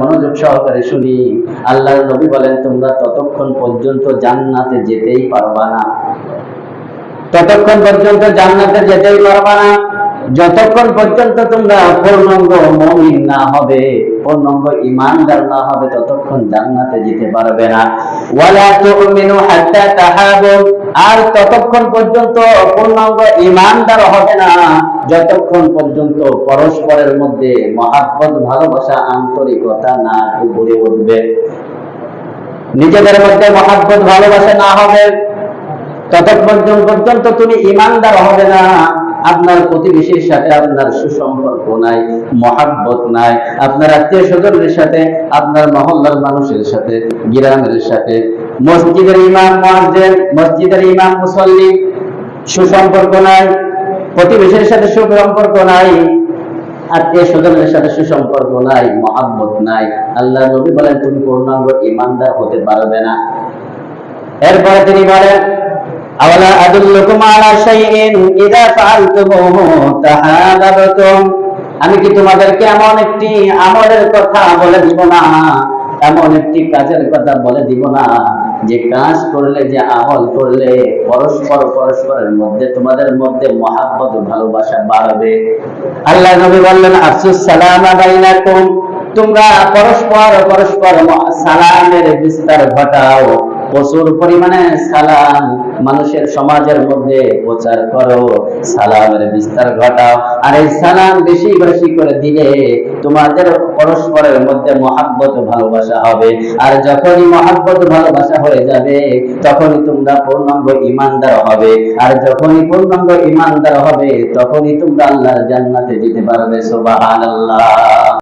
মনোযোগ সহকারে শুনি। নবী বলেন তোমরা ততক্ষণ পর্যন্ত জান্নাতে যেতেই পারবা না। ততক্ষণ পর্যন্ত জান্নাতে যেতেই পারবা না। যতক্ষণ পর্যন্ত তোমরা পূর্ণাঙ্গ মুমিন না হবে, পূর্ণাঙ্গ ইমানদার না হবে, ততক্ষণ জান্নাতে যেতে পারবে না। ওয়ালা তুমিনু হাত্তা তাহাবু, আর ততক্ষণ পর্যন্ত পূর্ণাঙ্গ ইমানদার হবে না। যতক্ষণ পর্যন্ত পরস্পরের মধ্যে মহাব্বত, ভালোবাসা, আন্তরিকতা না গড়ে উঠবে। নিজেদের মধ্যে মহাব্বত, ভালোবাসা না হবে ততক্ষণ পর্যন্ত তুমি ইমানদার হবে না। আপনার প্রতিবেশীর সাথে আপনার সুসম্পর্ক নাই, মহাব্বত নাই। আপনার আত্মীয় স্বজনের সাথে, আপনার মহল্লার মানুষের সাথে, গ্রামের সাথে। মসজিদের ইমাম মুয়াজ্জিন মসজিদের ইমাম, মুসল্লি, সুসম্পর্ক নাই। প্রতিবেশীর সাথে সুসম্পর্ক নাই। আত্মীয় স্বজনের সাথে সুসম্পর্ক নাই, মহাব্বত নাই। আল্লাহ নবী বলেন, তুমি পূর্ণাঙ্গ ইমানদার হতে পারবে না। এরপরে তিনি বলেন আওয়ালা আদুল্লুকুম আলা শাইইন ইযা ফাআলতুমুহু তাহাবাবতুম আমি কি তোমাদেরকে এমন একটি আমলের কথা বলে দিব না? এমন একটি কাজের কথা বলে দিব না। যে কাজ করলে, যে আমল করলে পরস্পর পরস্পরের মধ্যে, তোমাদের মধ্যে মহাব্বত, ভালোবাসা বাড়বে। আল্লাহ নবী বললেন, আফসুস সালামা তোমরা পরস্পর পরস্পর সালামের বিস্তার ঘটাও। প্রচুর পরিমাণে সালাম। মানুষের সমাজের মধ্যে প্রচার করো, সালামের বিস্তার ঘটাও। আর এই সালাম বেশি বেশি করে দিলে তোমাদের পরস্পরের মধ্যে মহাব্বত ভালোবাসা হবে। আর যখনই মহাব্বত ভালোবাসা হয়ে যাবে, তখনই তোমরা পূর্ণাঙ্গ ইমানদার হবে। আর যখনই পূর্ণাঙ্গ ইমানদার হবে, তখনই তোমরা আল্লাহর জান্নাতে যেতে পারবে। সুবহানাল্লাহ।